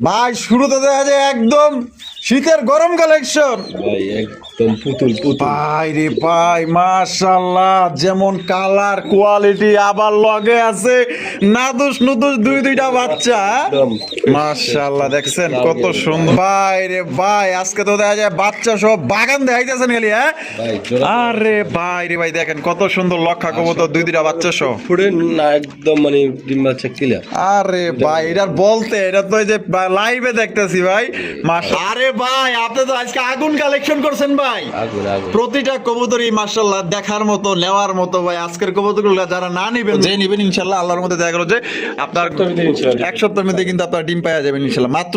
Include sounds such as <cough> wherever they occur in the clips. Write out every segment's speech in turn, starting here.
ভাই শুরুতে দেখা যায় একদম শীতের গরম কালেকশন একদম পুতুল পুতুল। ভাই রে ভাই মাশাল্লাহ যেমন কালার কোয়ালিটি আবার লগে আছে। নাদুস নুদুস দুই দুইটা বাচ্চা একদম। দেখছেন কত সুন্দর। ভাই রে ভাই আজকে তো দেখা যায় বাচ্চা সব বাগান দেখাইতেছেন খালি হ্যাঁ? আরে ভাই রে ভাই দেখেন কত সুন্দর লক্ষা কবুতর দুই দুইটা বাচ্চা সব। ফুড়ে না একদম মানে ডিম বাচ্চা ক্লিয়ার আরে ভাই এটা বলতে এটা তো এই যে লাইভে দেখতেছি ভাই আরে ভাই আপনি তো আজকে আগুন কালেকশন করছেন ভাই। আগুন প্রতিটা কবুতরই মার্শাল্লাহ দেখার মতো নেওয়ার মতো ভাই। আজকের কবুতরগুলো যারা না নিবেন যে নিবেন ইনশাল্লাহ আল্লাহর মধ্যে দেখা গেলো যে আপনার। এক সপ্তাহের মধ্যে কিন্তু আপনার ডিম পাওয়া যাবেন ইনশাল্লাহ মাত্র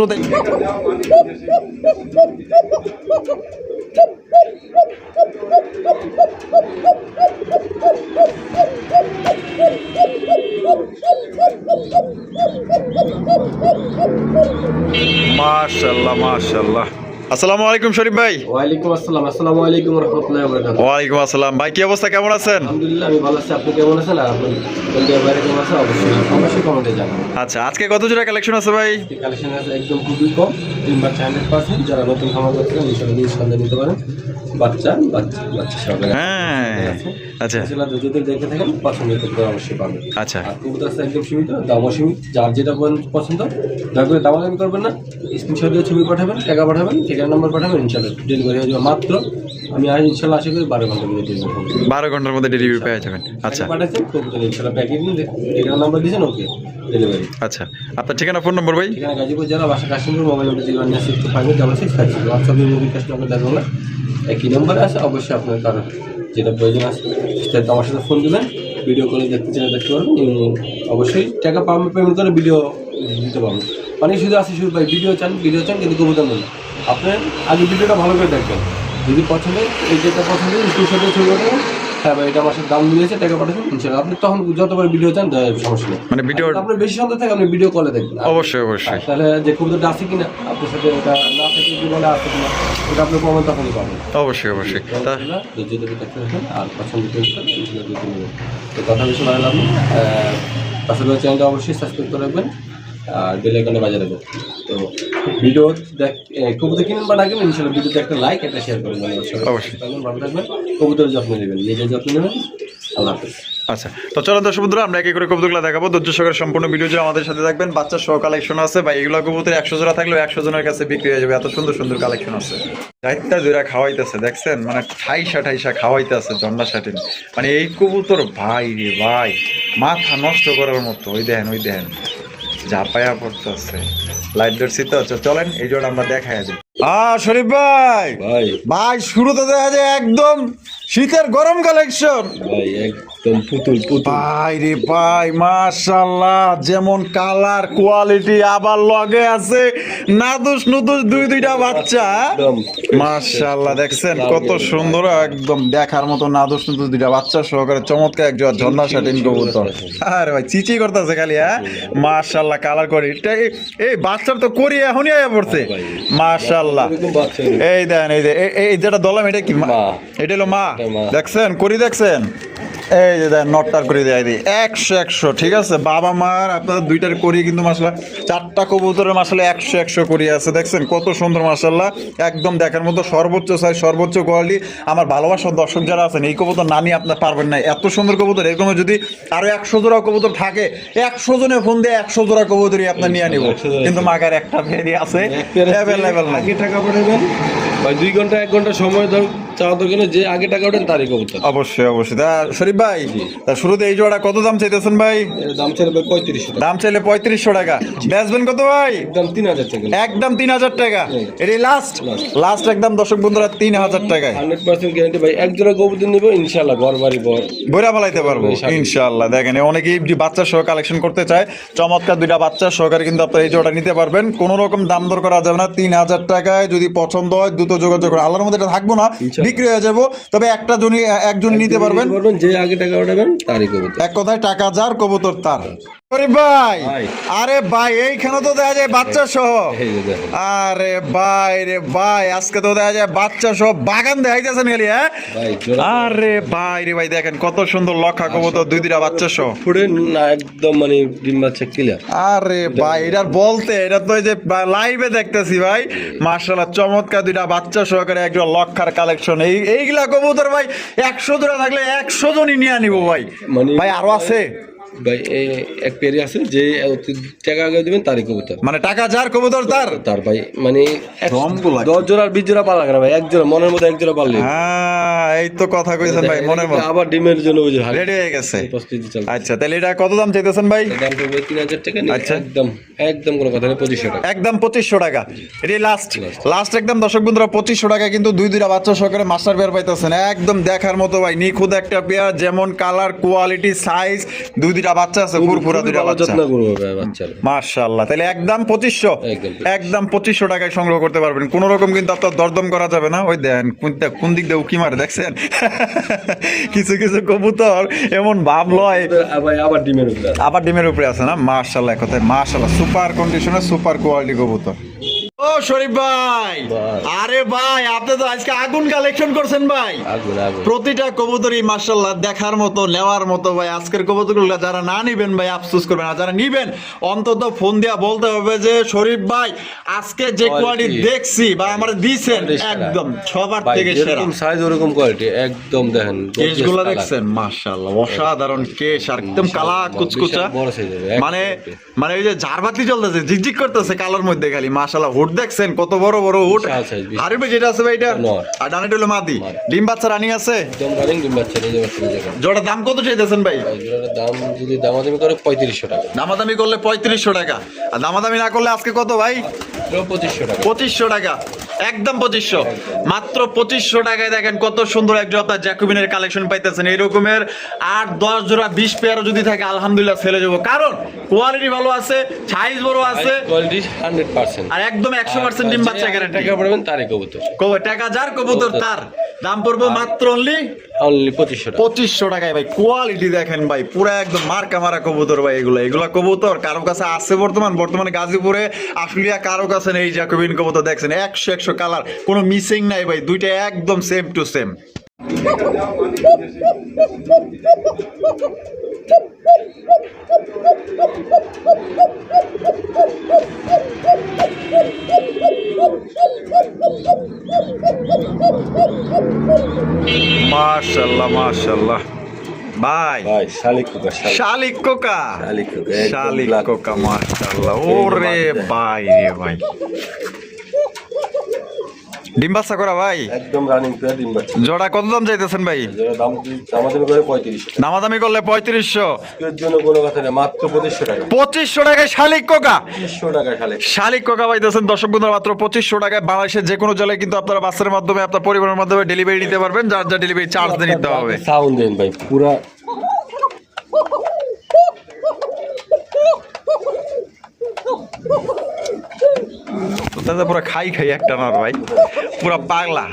মাশাল্লাহ মাশাল্লাহ আসসালামু আলাইকুম শরীফ ভাই। ওয়ালাইকুম আসসালাম। আসসালামু আলাইকুম রহমতুল্লাহ বরকাত ওয়ালাইকুম আসসালাম। ভাই কি অবস্থা? কেমন আছেন? আলহামদুলিল্লাহ আমি ভালো আছি। আপনি কেমন আছেন? আর আপনি বাইরে কেমন আছেন? অবশ্যই। অবশ্যই কমেন্টে জানাবেন। আচ্ছা আজকে কত জোড়া কালেকশন আছে ভাই? কালেকশন আছে একদম খুবই কম তিন বাচ্চা হান্ড্রেড পার্সেন্ট যারা নতুন খামার করছেন ইনশাআল্লাহ নিতে পারেন। বাচ্চা বাচ্চা বাচ্চা হ্যাঁ আচ্ছা। ইনশাল্লাহ যদি দেখে থাকেন পছন্দ করতে অবশ্যই পাবেন। আচ্ছা। আর কবুতর আছে একদম সীমিত দামও সীমিত যার যেটা পছন্দ- পছন্দ দয়া করে দামাদামি করবেন না। স্ক্রিনশট দিয়ে ছবি পাঠাবেন টাকা পাঠাবেন ঠিকানা নম্বর পাঠাবেন ইনশাল্লাহ ডেলিভারি হয়ে যাবে। মাত্র আমি আজ ইনশাল্লাহ আশা করি বারো ঘণ্টার মধ্যে ডেলিভারি বারো ঘণ্টার মধ্যে ডেলিভারি পেয়ে যাবেন। আচ্ছা। পাঠাচ্ছেন কবুতর ইনশাল্লাহ প্যাকেজিং ঠিকানা নম্বর দিয়েছেন ওকে ডেলিভারি আচ্ছা। আপনার ঠিকানা ফোন নম্বর ভাই? ঠিকানা গাজীপুর জেলা বাসা Kashmir mobile number zero one six five double six five হোয়াটসঅ্যাপে দেখবেন না। একই নম্বরে আছে অবশ্যই আপনার কারণ যেটা প্রয়োজন আছে সেটা আমার সাথে ফোন দেবেন ভিডিও কলে দেখতে চাইলে দেখতে পারবেন এবং অবশ্যই টাকা পেমেন্ট করে ভিডিও দিতে পারবেন। অনেক শুধু আছে শুধু ভাই ভিডিও চান ভিডিও চান কিন্তু কবুতর নেই আপনার আগে ভিডিওটা ভালো করে দেখবেন। যদি পছন্দ হয়, এই যেটা পছন্দ হয় সাথে ছবি পাঠাবেন। হ্যাঁ ভাই এটা আমার সাথে দাম মিলেছে টাকা পাঠাবেন ইনশাল্লাহ। আপনি তখন যতবার ভিডিও চান সমস্যা নেই। মানে ভিডিও আপনার বেশি সন্দেহ থাকে আপনি ভিডিও কলে দেখবেন। অবশ্যই অবশ্যই। তাহলে যে কবুতরটা আছে কিনা আপনার সাথে ওটা না থাকে বলে আছে কিনা ওটা আপনি প্রমাণ তখনই পাবেন? অবশ্যই অবশ্যই। ধৈর্য ধরে দেখতে থাকেন আর পছন্দ। তো কথা বেশি ভালো পাশাপাশি চ্যানেলটা অবশ্যই সাবস্ক্রাইব করে রাখবেন আর বেল আইকনে বাজিয়ে রাখবেন তো ভিডিও দেখ কবুতর কিনেন বা না কিনেন ইনশাল্লাহ ভিডিওতে একটা লাইক একটা শেয়ার করবেন। ভালো থাকবেন কবুতরের যত্ন নেবেন নিজের যত্ন নেবেন। আল্লাহ হাফেজ। আচ্ছা তো চলো দর্শক বন্ধুরা আমরা এক করে কবুতরগুলো দেখাবো। ধৈর্য সহকারে সম্পূর্ণ ভিডিও যে আমাদের সাথে থাকবেন। বাচ্চার সহ কালেকশন আছে। বা এগুলো কবুতর একশো জোড়া থাকলেও একশো জনের কাছে বিক্রি হয়ে যাবে। এত সুন্দর সুন্দর কালেকশন আছে। চারটা জোড়া খাওয়াইতেছে দেখছেন? মানে ঠাইসা ঠাইসা খাওয়াইতেছে জন্ডা শাটিন মানে এই কবুতর ভাই রে ভাই মাথা নষ্ট করার মতো। ওই দেখেন ওই দেখেন। ঝাপায়া পড়তেছে। লাইট ধরছি তো। চলেন এই জোড়া আমরা দেখাই দিই। আ শরীফ ভাই। ভাই। ভাই শুরুতে দেখা যায় একদম শীতের গরম কালেকশন ভাই একদম পুতুল পুতুল। ভাই রে ভাই মাশাল্লাহ যেমন কালার কোয়ালিটি আবার লগে আছে। নাদুস নুদুস দুই দুইটা বাচ্চা একদম। মাশাল্লাহ দেখছেন কত সুন্দর একদম দেখার মতো নাদুস নুদুস দুইটা বাচ্চা সহকারে চমৎকার একজন ঝর্ণা শাটিন কবুতর। আরে ভাই চিচি করতেছে খালি হ্যাঁ? মাশাল্লাহ কালার করে। এই- বাচ্চার তো করি এখনই আয়া পড়ছে। মাশাল্লাহ এই দেন এই যে এই- যেটা দলাম এটা কি মা। এটা হলো মা। দেখছেন করি দেখছেন? এই যে দেন নটটার করে দেয় দিই একশো একশো ঠিক আছে? বাবা মার আপনার দুইটার করি কিন্তু মাসাল্লাহ চারটা কবুতরের মাসালে একশো একশো করি আছে দেখছেন? কত সুন্দর মাসাল্লাহ একদম দেখার মতো সর্বোচ্চ সাইজ সর্বোচ্চ কোয়ালিটি আমার ভালোবাসার দর্শক যারা আছেন এই কবুতর না নিয়ে আপনার পারবেন না। এত সুন্দর কবুতর এরকম যদি আরও একশো জোড়া কবুতর থাকে একশো জনে ফোন দিয়ে একশো জোড়া কবুতরই আপনার নিয়ে নিব কিন্তু মাগার একটা ফেরি আছে অ্যাভেলেবেল নাই। টাকা পাঠাবেন। ভাই দুই ঘণ্টা এক ঘণ্টা সময় ধর চাওয়া দরকার নেই, যে আগে টাকা ওঠেন তারই কবুতর। অবশ্যই অবশ্যই। তা শরীফ ভাই তা শুরুতে এই জোড়া কত দাম চাইতেছেন ভাই? দাম ছিল ভাই পঁয়ত্রিশশো দাম চাইলে পঁয়ত্রিশশো টাকা। বেচবেন কত ভাই? একদম তিন হাজার টাকা। একদম তিন হাজার টাকা। এটাই লাস্ট লাস্ট একদম দর্শক বন্ধুরা তিন হাজার টাকায়। হান্ড্রেড পার্সেন্ট গ্যারান্টি ভাই। এক জোড়া কবুতর নিবো ইনশাল্লাহ ঘর বাড়ি বর। বইরা ফেলাইতে পারব ইনশাআল্লাহ। ইনশাআল্লাহ। দেখেন অনেকেই বাচ্চা সহ কালেকশন করতে চায় চমৎকার দুইটা বাচ্চা সহকারে কিন্তু আপনার এই জোড়া নিতে পারবেন। কোনো রকম দাম দর করা যাবে না। তিন হাজার টাকায় যদি পছন্দ হয় দ্রুত যোগাযোগ করে। আল্লাহর মধ্যে এটা থাকব না। বিক্রি হয়ে যাব। তবে একটা জনই একজন নিতে পারবেন। বলুন যে আগে টাকা উঠাবেন তারই কবুতর। এক কথায় টাকা যার কবুতর তার। ভাই। আরে ভাই এইখানে তো দেখা যায় বাচ্চা সহ। আরে ভাই রে ভাই আজকে তো দেখা যায় বাচ্চা সহ বাগান দেখাইতেছেন হ্যাঁ? আরে ভাই রে ভাই দেখেন কত সুন্দর লক্ষা কবুতর দুই দুইটা বাচ্চা সহ। ফুটে না একদম মানে ডিম বাচ্চা ক্লিয়ার আরে ভাই এটার বলতে এটা তো এই যে লাইভে দেখতেছি ভাই। মার্শাল্লাহ চমৎকার দুইটা বাচ্চা সহকারে একজন লক্ষার কালেকশন এই এইগুলা কবুতর ভাই একশো জোড়া থাকলে একশো জনই নিয়ে আনিব ভাই। মানে ভাই আরও আছে? ভাই এক পেরি আছে যে টাকা আগে দিবেন তারই কবুতর। মানে টাকা যার কবুতর তার? তার ভাই মানে দশ জোড়া বিশ জোড়া পালা না ভাই এক জোড়া মনের মধ্যে এক জোড়া পারলে হ্যাঁ এই তো কথা কইছেন ভাই মনের মতো। আবার ডিমের জন্য ওই রেডি হয়ে গেছে। আচ্ছা তাহলে এটা কত দাম চাইতেছেন ভাই? দাম পড়বে তিন হাজার টাকা আচ্ছা। একদম একদম কোনো কথা নেই পঁচিশশো টাকা। একদম পঁচিশশো টাকা। এটাই লাস্ট লাস্ট একদম দর্শক বন্ধুরা পঁচিশশো টাকা কিন্তু দুই দুইটা বাচ্চা সহকারে মাস্টার পেয়ার পাইতেছেন। একদম দেখার মতো ভাই নিখুঁত একটা পেয়ার যেমন কালার কোয়ালিটি সাইজ দুই দুইটা বাচ্চা আছে দুইটা বাচ্চা। মার্শাল্লাহ তাহলে একদম পঁচিশশো একদম। পঁচিশশো। টাকায় সংগ্রহ করতে পারবেন। কোন রকম কিন্তু আপনার দরদম করা যাবে না। ওই দেন কোন দিক দিয়ে উকি মারে দেখছেন? <laughs> কিছু কিছু কবুতর এমন ভাব লয়। আবার ডিমের উপরে আছে। আবার ডিমের উপরে আছে না? মার্শাল্লাহ কথায় মার্শাল্লাহ সুপার কন্ডিশনে সুপার কোয়ালিটি কবুতর। ও শরীফ ভাই। আরে ভাই আপনি তো আজকে আগুন কালেকশন করছেন ভাই। প্রতিটা কবুতরই মার্শাল্লাহ দেখার মতো নেওয়ার মতো ভাই। আজকের কবুতরগুলো যারা না নিবেন ভাই আফসোস করবেন আর যারা নিবেন অন্তত ফোন দিয়া বলতে হবে যে শরীফ ভাই আজকে যে কোয়ালিটি দেখছি বা আমার দিছেন একদম সবার থেকে সেরা। সাইজ ওরকম কোয়ালিটি একদম দেখেন কেশগুলো দেখছেন? মাশাআল্লাহ অসাধারণ কেশ আর একদম কালা কুচকুচা। মানে। মানে ওই যে ঝাড়বাতি চলতেছে ঝিকঝিক করতেছে কালোর মধ্যে খালি। মাশাআল্লাহ হুট দেখছেন কত বড় বড় হুট। ভাই যেটা আছে ভাই এটা আর ডানেটা হলো মাদি। ডিম বাচ্চা রানি আছে? জোড়া দাম কত চাইতেছেন ভাই? দাম যদি দামাদামি করে পঁয়ত্রিশশো টাকা। দামাদামি করলে পঁয়ত্রিশশো টাকা। আর দামাদামি না করলে আজকে কত ভাই? পঁচিশশো টাকা। পঁচিশশো টাকা। একদম পঁচিশশো। মাত্র পঁচিশশো টাকায় দেখেন কত সুন্দর একজন আপনার জ্যাকুবিনের কালেকশন পাইতেছেন। এরকমের আট দশ জোড়া বিশ পেয়ারও যদি থাকে আলহামদুলিল্লাহ ছেলে যাব। কারণ কোয়ালিটি ভালো আছে সাইজ বড় আছে। কোয়ালিটি আর একদম একশো পার্সেন্ট ডিম বাচ্চা গ্যারান্টি টাকা পড়বেন তারই কবুতর। টাকা যার কবুতর তার। দাম পড়ব মাত্র অনলি অনলি পঁচিশশো টাকা। পঁচিশশো টাকায় ভাই কোয়ালিটি দেখেন ভাই পুরো একদম মার্কা মারা কবুতর ভাই এগুলো। এগুলো কবুতর কারও কাছে আছে বর্তমান বর্তমানে গাজীপুরে আশুলিয়া কারও কাছে নেই জ্যাকোবিন কবুতর দেখছেন। একশো একশো কালার কোনো মিসিং নাই ভাই দুইটা একদম সেম টু সেম মাশাল্লাহ মাশাল্লাহ ভাই ভাই শালিক কুকা শালিক কোকা শালিক কোকা, একদম শালিক black। কোকা মাশাল্লাহ এই যে ওরে বাচ্চা। ভাই রে ভাই ডিম বাচ্চা করা ভাই? একদম রানিং পেয়ার ডিম বাচ্চা। জোড়া কত দাম চাইতেছেন ভাই? যেটা দাম দামাদামি করে পঁয়ত্রিশশো। টাকা দামাদামি করলে পঁয়ত্রিশশো। এর জন্য কোনো কথা নেই মাত্র পঁচিশশো টাকা। পঁচিশশো টাকায় শালিক কোকা? শালিক। শালিক কোকা পাইতেছেন দর্শক বন্ধুরা মাত্র পঁচিশশো টাকায় বাংলাদেশের যে কোনো জেলায় কিন্তু আপনারা বাসের মাধ্যমে আপনার পরিবারের মাধ্যমে ডেলিভারি নিতে পারবেন যার যা ডেলিভারি চার্জ দিয়ে নিতে হবে। সাউন্ড দেন ভাই পুরা তাতে পুরো খাই খাই একটা নর ভাই। পুরো পাগলা।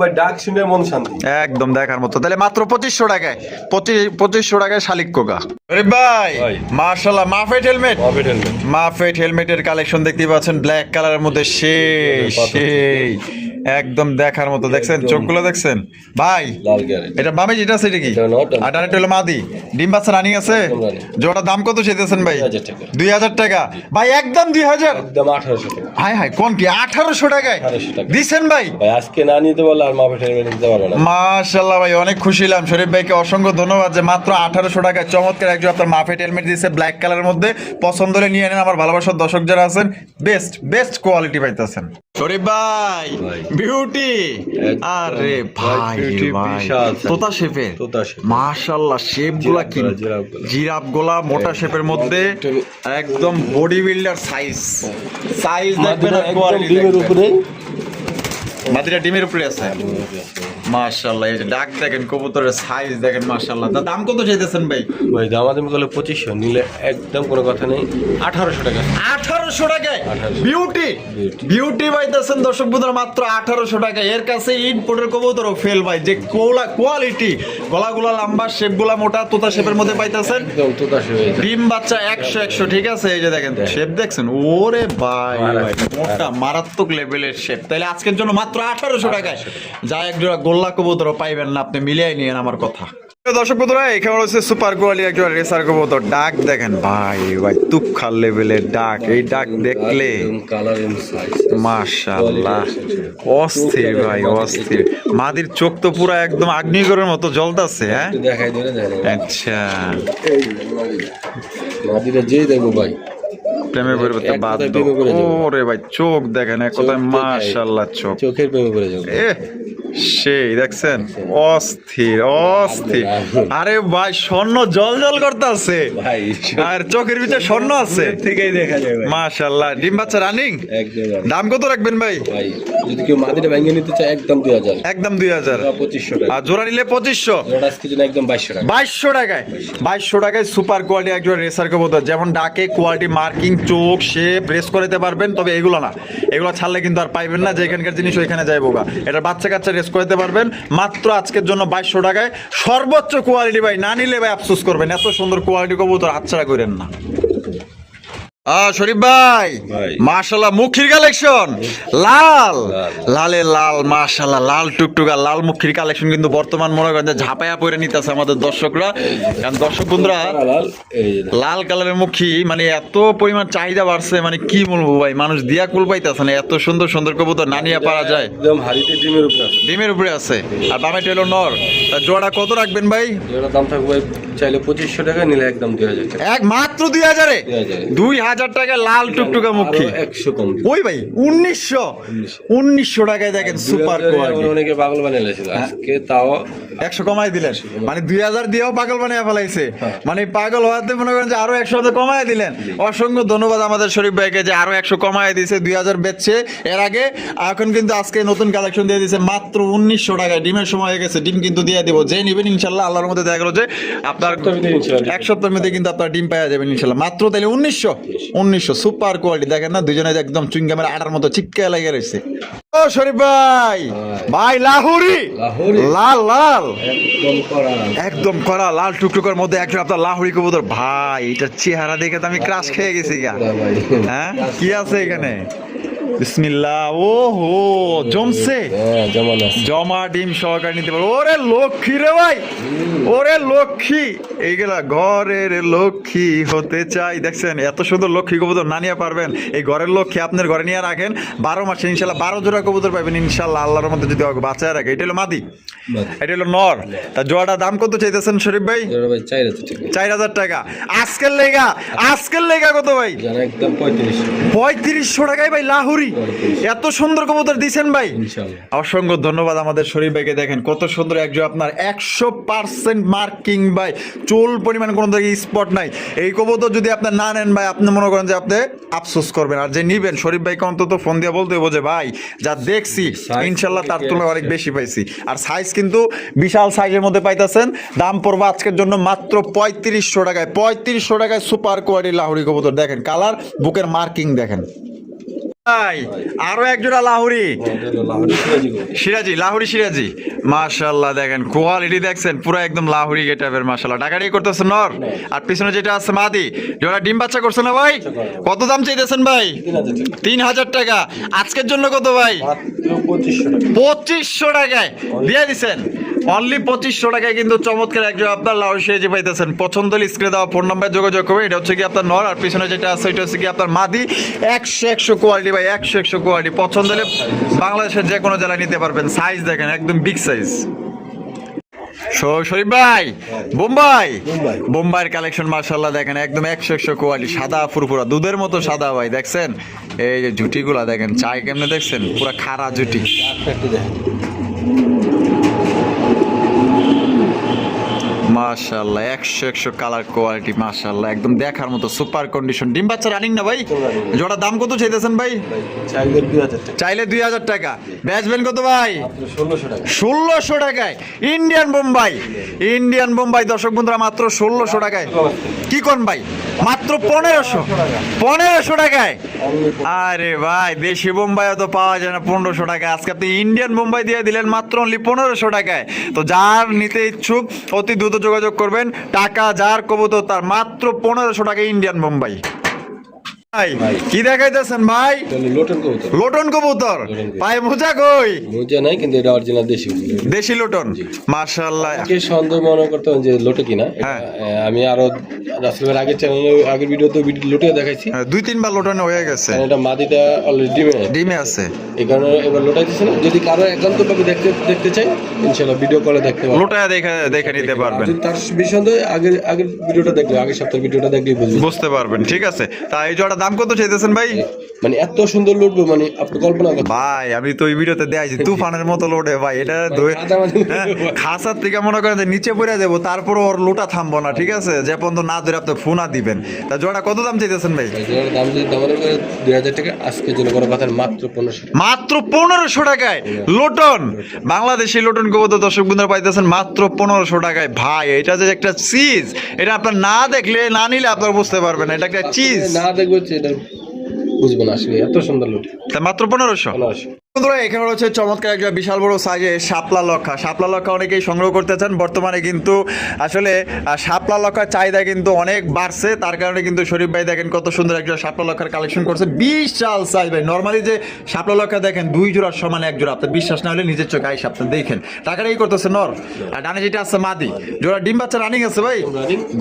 ভাই ডাক শুনে মন শান্তি। একদম দেখার মতো। তাহলে মাত্র পঁচিশশো টাকায় পঁচিশ পঁচিশশো টাকায় শালিক কোকা। আরে ভাই। মার্শাল্লাহ মাফেট হেলমেট মাফেট হেলমেটের কালেকশন দেখতে পাচ্ছেন ব্ল্যাক কালারের মধ্যে শেষ সেই। একদম দেখার মতো দেখছেন। চোখগুলো দেখছেন? ভাই এটা বামে যেটা সেটা কি? এটা নট। আর ডানেরটা হলো মাদি। ডিম বাচ্চা রানিং আছে? জোড়া দাম কত চেয়েছেন ভাই? 2000 টাকা। দুই হাজার টাকা। ভাই একদম দুই হাজার? একদম আঠারোশো টাকা। হাই হাই কোন কি? আঠারোশো টাকায়? 1800 টাকা। দিছেন ভাই? আজকে না নিতে পারলে আর হেলমেট নিতে পারব না। মাশাল্লাহ ভাই অনেক খুশি হলাম। শরীফ ভাইকে অসংখ্য ধন্যবাদ যে মাত্র আঠারোশো টাকায় চমৎকার একজন আপনার মাফেট হেলমেট দিয়েছে ব্ল্যাক কালারের মধ্যে। পছন্দ হলে নিয়ে নেন। আমার ভালোবাসার দর্শক যারা আছেন বেস্ট বেস্ট কোয়ালিটি পাইতেছেন। শরীফ ভাই। বিউটি আরে ভাই, ভাই। তোতা শেপে শেপগুলা কি? জিরাফ গোলা, মোটা শেপের মধ্যে একদম বডি বিল্ডার সাইজ সাইজ দেখবেন। কোয়ালিটি উপরে। মাদিরা ডিমের উপরে আছে। মাশাল্লাহ এই যে ডাক দেখেন কবুতরের সাইজ দেখেন মাশাল্লাহ তা দাম কত চাইতেছেন ভাই? ভাই দামাদামি করলে পঁচিশশো নিলে একদম কোনো কথা নেই আঠারোশো টাকা। আঠারোশো টাকায়? 1800 বিউটি Beauty। বিউটি দর্শক বন্ধুরা মাত্র আঠারোশো টাকা এর কাছে ইনপোর্টের কবুতর ফেল ভাই যে কোলা কোয়ালিটি গলাগুলা লম্বা শেপগুলা মোটা তোতা শেপের মধ্যে পাইতেছেন। একদম ডিম বাচ্চা একশো একশো ঠিক আছে? এই যে দেখেন শেপ দেখছেন? ওরে ভাই মোটা মারাত্মক লেভেলের শেপ তাহলে আজকের জন্য মাত্র আঠারোশো টাকায়। যা এক জোড়া গোল্লা কবুতর পাইবেন না আপনি মিলিয়ে নিয়েন আমার কথা। দর্শক বন্ধুরা এখানে রয়েছে সুপার কোয়ালি একজন রেসার কবুতর। ডাক দেখেন ভাই ভাই তুপখাল লেভেলের ডাক এই ডাক দেখলে মাশাল্লাহ অস্থির ভাই অস্থির। মাদির চোখ তো পুরো একদম আগ্নিগরের মতো জ্বলতাছে হ্যাঁ? আচ্ছা। মাদিরা যেই দেখব ভাই। প্রেমে প্রেমে ওরে ভাই চোখ দেখেন এক কথায়। মাশাল্লাহ চোখ। চোখের প্রেমে পড়ে যাব। এ সেই দেখছেন অস্থির অস্থির। আরে ভাই স্বর্ণ জল জল করতেছে। ভাই আর চোখের ভিতরে স্বর্ণ আছে। থেকেই দেখা যায় মাশাল্লাহ ডিম বাচ্চা রানিং দাম কত রাখবেন ভাই? যদি কেউ ভেঙে নিতে চায় একদম দুই হাজার। একদম দুই হাজার। পঁচিশশো টাকা। আর জোড়া নিলে পঁচিশশো। একদম বাইশশো টাকা। বাইশশো টাকায়। বাইশশো টাকায় সুপার কোয়ালিটি একজন রেসার কবুতর। যেমন ডাকে কোয়ালিটি মার্কিং চোখ শেপ রেস করতে পারবেন তবে এগুলো না। এগুলো ছাড়লে কিন্তু আর পাইবেন না যে এখানকার জিনিস ওইখানে যাইবো গা এটা বাচ্চা কাচ্চা রেস করতে পারবেন। মাত্র আজকের জন্য বাইশশো টাকায়। সর্বোচ্চ কোয়ালিটি ভাই, না নিলে ভাই আফসোস করবেন, এত সুন্দর কোয়ালিটি কবুতর হাতছাড়া করেন না। শরীফ ভাই ভাই। মাশাল্লাহ মুখির কালেকশন। লাল। লাল। লালে লাল মাশাল্লাহ লাল টুকটুকা লাল মুখির কালেকশন কিন্তু বর্তমান মনে করেন যে ঝাপায়া পরে নিতেছে আমাদের দর্শকরা। কারণ দর্শক বন্ধুরা লাল এই যে। দেখেন। লাল কালারের মুখী মানে এত পরিমাণ চাহিদা বাড়ছে মানে কি বলব ভাই মানুষ দিয়া কুল পাইতেছে না এত সুন্দর সুন্দর কবুতর না নিয়ে পারা যায়। একদম হাড়িতে ডিমের উপরে আছে। ডিমের উপরে আছে। আর বামে টেলো নর জোড়া কত রাখবেন ভাই? যেটা দাম থাকবে চাইলে পঁচিশশো টাকা নিলে একদম দুই হাজার এক মাত্র দুই হাজারে। দুই হাজারে। হাজার টাকা লাল টুকটুকা মুখী। একশো কম ওই ভাই? উনিশশো? উনিশশো। টাকায় দেখেন সুপার কোয়ালিটি। অনেকে পাগল বানিয়ে লেছিল আজকে তাও একশো কমাই দিলেন। মানে দুই হাজার দিয়েও পাগল বানিয়ে ফেলাইছে। হ্যাঁ। মানে পাগল হওয়াতে মনে করেন যে আরও একশো কমাই দিলেন। অসংখ্য ধন্যবাদ আমাদের শরীফ ভাইকে যে আরও একশো কমাই দিয়েছে দুই হাজার বেচছে। এর আগে এখন কিন্তু আজকে নতুন কালেকশন দিয়ে দিয়েছে মাত্র উনিশশো টাকায়। ডিমের সময় হয়ে গেছে ডিম কিন্তু দিয়ে দিব। যে নিবেন ইনশাল্লাহ আল্লাহর মধ্যে দেখা গেলো যে আপনার। এক সপ্তাহের মধ্যে কিন্তু আপনার ডিম পাওয়া যাবেন ইনশাল্লাহ। মাত্র তাহলে উনিশশো। উনিশশো সুপার কোয়ালিটি দেখেন না দুজনে একদম চুইংগামের আটার মতো চিটকে লেগে রয়েছে। ও শরীফ ভাই ভাই। লাহুরি। লাল লাল। একদম করা। করা লাল টুকটুকের মধ্যে একটা আপনার লাহুরি কবুতর। ভাই এটার চেহারা দেখে তো আমি ক্রাশ খেয়ে গেছি গা। হ্যাঁ? কি আছে এখানে? বিসমিল্লাহ ও হো জমছে। হ্যাঁ যেমন আছে জমা ডিম সহকারে নিতে পারো ওরে লক্ষ্মী রে ভাই ওরে লক্ষ্মী। এইগুলা ঘরের লক্ষ্মী হতে চাই। দেখছেন এত সুন্দর লক্ষ্মী কবুতর না নিয়ে পারবেন। এই ঘরের লক্ষ্মী আপনার ঘরে নিয়ে রাখেন। বারো মাসে ইনশাল্লাহ বারো জোড়া কবুতর পাবেন ইনশাল্লাহ আল্লাহর মধ্যে যদি বাঁচায় রাখে। এটা হলো মাদি। এটা হলো নর। তা জোড়াটা দাম কত চাইতেছেন শরীফ ভাই? চার হাজার টাকা। আজকের লেগা আজকের লেগা কত ভাই? পঁয়ত্রিশশো টাকায় ভাই লাহুরি এত সুন্দর কবুতর দিছেন ভাই। অসংখ্য ধন্যবাদ আমাদের শরীফ ভাইকে। দেখেন কত সুন্দর একজন আপনার একশো পার্সেন্ট মার্কিং ভাই। চুল পরিমাণ কোনো জায়গায় স্পট নাই। এই কবুতর যদি আপনার না নেন ভাই আপনি মনে করেন যে আপনি আফসোস করবেন। আর যে নিবেন শরীফ ভাইকে অন্তত ফোন দিয়ে বলতে হইব যে ভাই যা দেখছি ইনশাল্লাহ তার তুলনায় অনেক বেশি পাইছি। আর সাইজ কিন্তু বিশাল সাইজের মধ্যে পাইতেছেন। দাম পড়বে আজকের জন্য মাত্র পঁয়ত্রিশশো টাকায়। পঁয়ত্রিশশো টাকায় সুপার কোয়ালিটি লাহুরি কবুতর। দেখেন কালার বুকের মার্কিং দেখেন। ভাই আরও একজোড়া লাহুরি। সিরাজি লাহুরি সিরাজি। মাশাল্লাহ দেখেন কোয়ালিটি দেখছেন পুরো একদম লাহুরি গেটাবের মাশাল্লাহ টাকাটি করতেছে নর? আর পিছনে যেটা আছে মাদি যেটা ডিম বাচ্চা করছে না ভাই? কত দাম চাইতেছেন ভাই? তিন হাজার টাকা। আজকের জন্য কত ভাই? পঁচিশশো পঁচিশশো টাকায়। দিয়ে দিছেন। অনলি পঁচিশশো টাকায় কিন্তু চমৎকার একজন আপনার লাউ সিরাজি পাইতেছেন। পছন্দ হলে স্ক্রিনে দেওয়া ফোন নাম্বার যোগাযোগ করবে। এটা হচ্ছে কি আপনার নর আর পিছনে যেটা আছে এটা হচ্ছে কি আপনার মাদি। একশো একশো কোয়ালিটি বা একশো একশো কোয়ালিটি পছন্দ হলে বাংলাদেশের যে কোনো জেলায় নিতে পারবেন। সাইজ দেখেন একদম বিগ সাইজ শরীফ ভাই বোম্বাই। বোম্বাই। বোম্বাইয়ের কালেকশন মার্শাল্লাহ দেখেন একদম একশো একশো কোয়ালিটি সাদা ফুরফুরা দুধের মতো সাদা ভাই দেখছেন? এই যে জুটিগুলা দেখেন চাই কেমনে দেখছেন? পুরা খারা জুটি। মাশাল্লাহ একশো একশো কালার কোয়ালিটি মাশাল্লাহ একদম দেখার মতো সুপার কন্ডিশন ডিম বাচ্চা রানিং না ভাই। জোড়া দাম কত চাইতেছেন ভাই? চাইলে দুই হাজার টাকা। টাকা বেচবেন কত ভাই? ষোলোশো টাকা টাকায়। ইন্ডিয়ান বোম্বাই ইন্ডিয়ান বোম্বাই দর্শক বন্ধুরা, মাত্র ষোলোশো টাকায়। কি কোন ভাই? মাত্র পনেরোশো। পনেরোশো টাকায়। আরে ভাই, দেশি বোম্বাই তো পাওয়া যায় না, পনেরোশো টাকায়। আজকে আপনি ইন্ডিয়ান বোম্বাই দিয়ে দিলেন মাত্র অনলি পনেরোশো টাকায়। তো যার নিতে ইচ্ছুক, অতি দ্রুত যোগাযোগ করবেন। টাকা যার কবুতর তার মাত্র পনেরোশো টাকা ইন্ডিয়ান বোম্বাই ভাই। কি দেখাইতেছেন ভাই? লোটন কবুতর। লোটন কবুতর? পায়ে মোজা কই? মোজা নাই কিন্তু এটা অরিজিনাল দেশি দেশি লোটন? মার্শাল্লাহ কে সন্দেহ মনে করতাম যে লোটে কিনা। হ্যাঁ। আমি আরও রাসেলের আগের চ্যানেলে আগের ভিডিওতে লোটে দেখাইছি। হ্যাঁ, দুই তিনবার লোটন হয়ে গেছে। এটা মাদিটা অলরেডি ডিমে ডিমে আছে। এই কারণে এবার না। যদি কারও একান্ত ভাবে দেখতে দেখতে চাই ইনশাল্লাহ ভিডিও কলে দেখতে পারব। লোটায় দেখে দেখে নিতে পারবেন। তার আগের আগের ভিডিওটা দেখলে আগের সপ্তাহের ভিডিওটা বুঝবে। বুঝতে পারবেন ঠিক আছে। তা এই জোড়া দাম কত চাইতেছেন ভাই? মানে এত সুন্দর লুটবো মানে আপনি কল্পনা করতে ভাই আমি তো ওই ভিডিওতে দেখাইছি <laughs> তুফানের মতো লোডে ভাই এটা হ্যাঁ, খাসার থেকে মনে করেন যে নিচে পড়ে যাব তারপর ওর লোটা থামবো না ঠিক আছে? যে পর্যন্ত না ধরে আপনি ফোনা দিবেন। তা জোড়া কত দাম চাইতেছেন ভাই? দাম যদি দাম দুই হাজার টাকা আজকের জন্য কোনো কথা মাত্র পনেরোশো মাত্র পনেরোশো টাকায় লোটন। বাংলাদেশি লোটন কবুতর দর্শক বন্ধুরা পাইতেছেন মাত্র পনেরোশো টাকায়। ভাই এটা যে একটা চিজ এটা আপনার না দেখলে না নিলে আপনার বুঝতে পারবেন এটা একটা চিজ না দেখব এটা বুঝব না আসলে এত সুন্দর লুটি তা মাত্র পনেরোশো? পনেরোশো। বন্ধুরা এখানে রয়েছে চমৎকার একটা বিশাল বড় সাইজে শাপলা লক্ষা। শাপলা লক্ষা অনেকেই সংগ্রহ করতে চান। বর্তমানে কিন্তু আসলে শাপলা লক্ষার চাহিদা কিন্তু অনেক বাড়ছে। তার কারণে কিন্তু শরীফ ভাই দেখেন কত সুন্দর একটা শাপলা লক্ষার কালেকশন করছে। বিশাল সাইজ ভাই। নর্মালি যে শাপলা লক্ষা দেখেন দুই জোড়ার সমান এক জোড়া। আপনার বিশ্বাস না হলে নিজের চোখে আইসা আপনি দেখেন। টাকাটা কি করতেছে নর। আর ডানে যেটা আছে মাদি। জোড়া ডিম বাচ্চা রানিং আছে ভাই।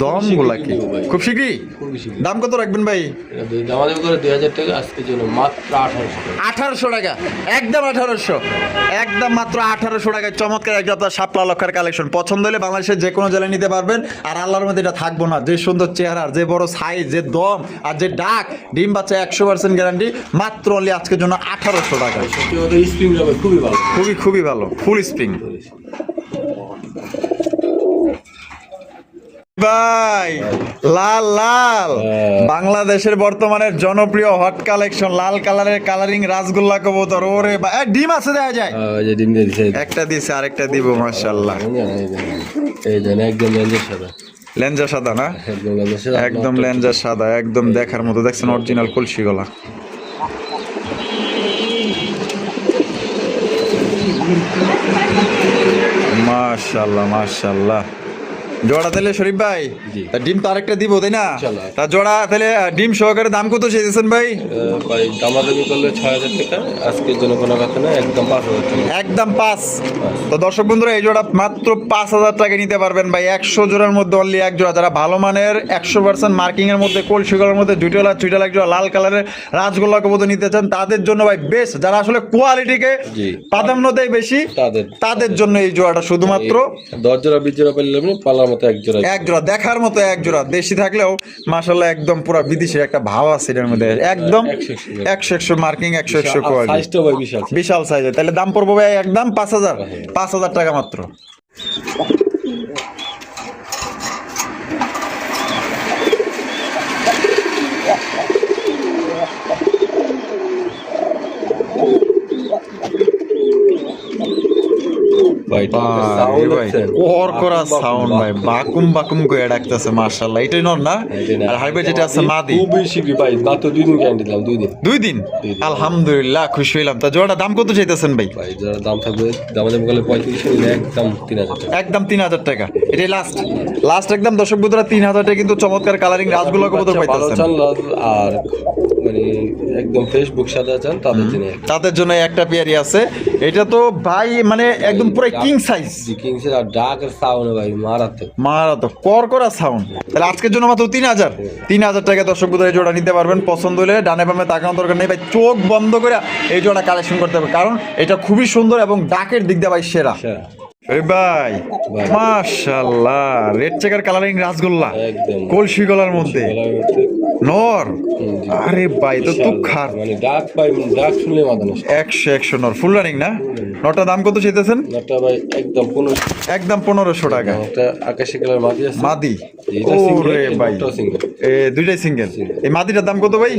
দমগুলা কি? খুব শীঘ্র। দাম কত রাখবেন ভাই? করে দুই হাজার টাকা আজকের জন্য মাত্র আঠারোশো আঠারোশো টাকা। একদম আঠারোশো। একদম মাত্র আঠারোশো টাকায় চমৎকার একটা আপনার সাপলা লক্ষার কালেকশন পছন্দ হলে বাংলাদেশের যে কোনো জেলায় নিতে পারবেন। আর আল্লাহর মধ্যে এটা থাকব না। যে সুন্দর চেহারা যে বড় সাইজ যে দম আর যে ডাক ডিম বাচ্চা একশো পার্সেন্ট গ্যারান্টি মাত্র অনলি আজকের জন্য আঠারোশো টাকা। স্প্রিং খুবই ভালো। খুবই খুবই ভালো। ফুল স্প্রিং ভাই লাল লাল। হ্যাঁ। বাংলাদেশের বর্তমানে জনপ্রিয় হট কালেকশন লাল কালারের কালারিং রাসগোল্লা কবুতর। ওরে ডিম আছে দেখা যায়। ওই যে ডিম দিয়ে একটা দিছে আরেকটা দিব মাশাআল্লাহ। এই একদম লেঞ্জের সাদা। লেঞ্জা সাদা না? একদম লেঞ্জের সাদা। একদম লেঞ্জা সাদা একদম দেখার মতো। দেখছেন অরিজিনাল কলসি গলা। মাশাআল্লাহ মাশাআল্লাহ। জোড়া তাহলে শরীফ ভাই ডিম তো আরেকটা দিব তাই না? তা জোড়া তাহলে ডিম সহকারে দাম কত চেয়েছেন ভাই? ভাই দামাদামি করলে ছয় হাজার টাকা আজকের জন্য কোনো কথা না একদম পাঁচ হাজার টাকা। একদম পাঁচ। তো দর্শক বন্ধুরা এই জোড়া মাত্র পাঁচ হাজার টাকা নিতে পারবেন ভাই। একশো জোড়ার মধ্যে অনলি এক জোড়া। যারা ভালো মানের একশো পার্সেন্ট মার্কিং এর মধ্যে কলসিগুলোর মধ্যে দুইটা ছুইটা এক জোড়া লাল কালারের রাজগোল্লা কবুতর নিতে চান তাদের জন্য ভাই বেস্ট যারা আসলে কোয়ালিটিকে। প্রাধান্য দেয় বেশি তাদের। তাদের জন্য এই জোড়াটা শুধুমাত্র দশ জোড়া বিশ জোড়া পেলে আপনি পালার মতো এক জোড়া এক জোড়া দেখার মতো এক জোড়া। দেশি থাকলেও মাসাল্লাহ একদম পুরো বিদেশের একটা ভাব আছে এটার মধ্যে। একদম একশো একশো। মার্কিং একশো একশো কোয়ালিটি বিশাল সাইজের তাহলে দাম পড়ব ভাই একদম পাঁচ হাজার। পাঁচ হাজার টাকা মাত্র। ভাই ভাই, ভাই, কর করা সাউন্ড ভাই বাকুম। বাকুম করে ডাকতেছে মার্শাল্লাহ এটাই নর না? আর যেটা আছে মাদি। খুবই শীঘ্রই ভাই মাত্র দুই দিন গ্যারান্টি দিলাম দুই দিন। দুই দিন? আলহামদুলিল্লাহ খুশি হইলাম। তা জোড়াটা দাম কত চাইতেছেন ভাই? দাম থাকবে একদম তিন হাজার টাকা। একদম তিন হাজার টাকা। এটাই লাস্ট লাস্ট একদম দর্শক বন্ধুরা তিন হাজার টাকা কিন্তু চমৎকার কালারিং রাজগুলো পাইতেছেন। আর মানে একদম ফেসবুক সাদা চান তাদের জন্য তাদের জন্য একটা পেয়ারি আছে। এটা তো ভাই মানে একদম পুরো কিং সাইজ কিংসের আর ডাক সাউন্ড ভাই মারাত্মক। মারা তো কর করা সাউন্ড তাহলে আজকের জন্য মাত্র তিন হাজার। তিন হাজার টাকা দর্শক এই জোড়া নিতে পারবেন। পছন্দ হলে ডানে বামে তাকানো দরকার নেই। ভাই চোখ বন্ধ করে এই জোড়া কালেকশন করতে হবে। কারণ এটা খুবই সুন্দর এবং ডাকের দিক দিয়ে ভাই সেরা। সেরা। ভাই। মাশাল্লাহ রেড চেকার কালারিং রাসগোল্লা একদম। কলসি গলার মধ্যে। গলার মধ্যে। নর? আরে ভাই তো মানে ডাক পাই ডাক শুনলে মাথা নষ্ট। একশো একশো নর ফুল রানিং না? নটার দাম কত চাইতেছেন? নটা ভাই একদম পনেরো একদম পনেরোশো টাকা। একটা আকাশি কালার মাটি আছে। মাদি? এটা ওরে ভাই। এ দুইটাই সিঙ্গেল এই মাদিটার দাম কত ভাই?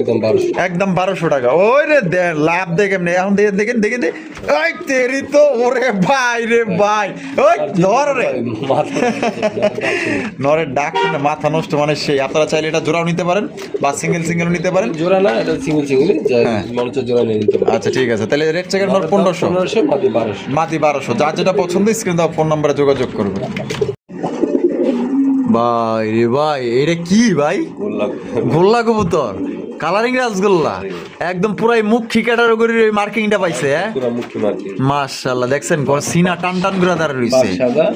একদম বারোশো। একদম বারোশো টাকা। ওই রে লাভ দেখে এমনি এখন দেখেন দেখেন দেখেন তেরি তো ওরে ভাই রে ভাই। ওই ধর রে। নরের ডাক শুনে মাথা নষ্ট মানে সেই। আপনারা চাইলে এটা জোড়াও নিতে পারেন বা সিঙ্গেল সিঙ্গেল নিতে পারেন। জোড়া না এটা সিঙ্গেল সিঙ্গেল। মানুষের জোড়া নিয়ে নিতে আচ্ছা ঠিক আছে। তাহলে রেড চেকের নর পনেরোশো। মাতি বারোশো। যার যেটা পছন্দ স্ক্রিন দাও ফোন নাম্বারে যোগাযোগ করবে। ভাই রে ভাই এটা কি ভাই? গোল্লা কবুতর। কালারিং রাসগোল্লা একদম পুরাই মুখ ঠিকাটার করে মার্কিংটা পাইছে হ্যাঁ? পুরো মুখ্য মার্কেট মাশাআল্লাহ দেখছেন ঘর সিনা টান টান করে দাঁড়া রইছে। সাদা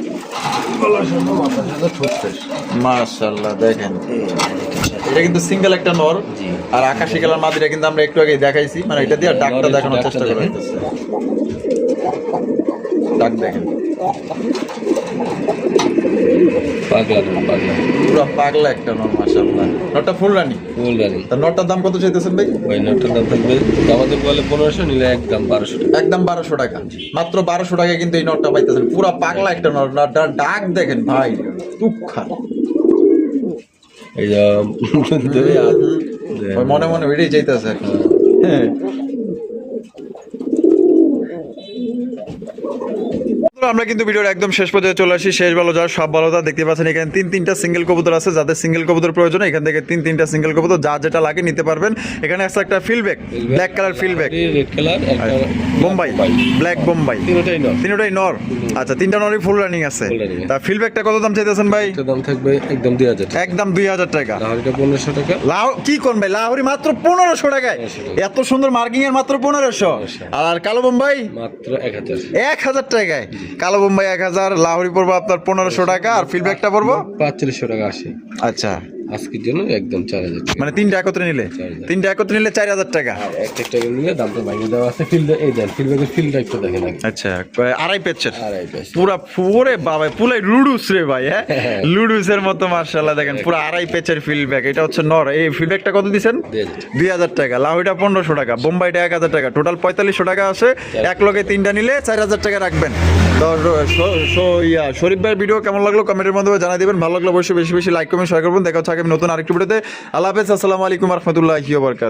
মাশাআল্লাহ দেখেন। এটা কিন্তু সিঙ্গেল একটা নর। আর আকাশি কালার মাদিটা কিন্তু আমরা একটু আগে দেখাইছি। মানে এটা দিয়ে ডাকটা দেখানোর চেষ্টা করা হইতেছে। ডাক দেখেন। পাগলা পাগলা। পুরো পাগলা একটা নর মাশাআল্লাহ। নরটা ফুল রানি? ফুল রানি। তার নরটার দাম কত চাইতেছেন ভাই? ভাই নটটার দাম থাকবে আমাদের বলে পনেরোশো নিলে একদম বারোশো টাকা। একদম বারোশো টাকা। মাত্র বারোশো টাকা কিন্তু এই নটটা পাইতেছেন। পুরো পাগলা একটা নর। নটটার ডাক দেখেন ভাই তুক্ষা এই মনে মনে বেরিয়ে যাইতেছে হ্যাঁ। আমরা কিন্তু ভিডিওর একদম শেষ পর্যায়ে চলে আসি। শেষ ভালো যার সব ভালো তা দেখতে পাচ্ছেন এখানে তিন তিনটা সিঙ্গেল কবুতর আছে। যাদের সিঙ্গেল কবুতর প্রয়োজন এখান থেকে তিন তিনটা সিঙ্গেল কবুতর যা যেটা লাগে নিতে পারবেন। এখানে আছে একটা ফিলব্যাক ব্ল্যাক কালার একটা বোম্বাই ব্ল্যাক বোম্বাই। তিনটাই নর। আচ্ছা তিনটা নরই ফুল রানিং আছে। তা ফিলব্যাকটা কত দাম চাইতেছেন ভাই? দাম থাকবে একদম দুই হাজার একদম দুই হাজার টাকা। লাহরিটা পনেরোশো টাকা। লাহ কি কোন ভাই? লাহোরি মাত্র পনেরোশো টাকায়। 1500 টাকা। এত সুন্দর মার্কিং এর মাত্র পনেরোশো। আর কালো বোম্বাই? মাত্র এক হাজার। এক হাজার টাকায়। কালো বোম্বাই এক হাজার লাহোরি পড়ব আপনার পনেরোশো টাকা আর ফিডব্যাকটা পড়ব পাঁচচল্লিশশো টাকা আসে। আচ্ছা। আজকের জন্য একদম চার হাজার টাকা। মানে তিনটা একত্রে নিলে? তিনটা একত্রে নিলে চার হাজার টাকা? আর এক এক টাকা নিলে দামটা ভাঙিয়ে দেওয়া আছে। ফিল্ড এই দেন একটু দেখেন আগে। আচ্ছা আড়াই পেচের আড়াই পুরা পুরে বাবা লুডুস রে ভাই হ্যাঁ? লুডুসের মতো মার্শাল্লাহ দেখেন পুরো আড়াই পেচের এটা হচ্ছে নর। এই ফিডব্যাকটা কত দিছেন? দুই হাজার টাকা। হাজার পনেরোশো টাকা বোম্বাইটা এক হাজার টাকা। টোটাল পঁয়তাল্লিশশো টাকা আসে এক লগে তিনটা নিলে চার হাজার টাকা রাখবেন। তো ইয়া শরীফ ভাইয়ের ভিডিও কেমন লাগল কমেন্টের মাধ্যমে জানাই দিবেন। ভালো লাগল অবশ্যই বেশি বেশি লাইক কমেন্ট শেয়ার করবেন। দেখা হচ্ছে আগামী নতুন আরেকটি ভিডিওতে। আল্লাহ হাফেজ আসসালামু আলাইকুম রহমতুল্লাহ বরকাত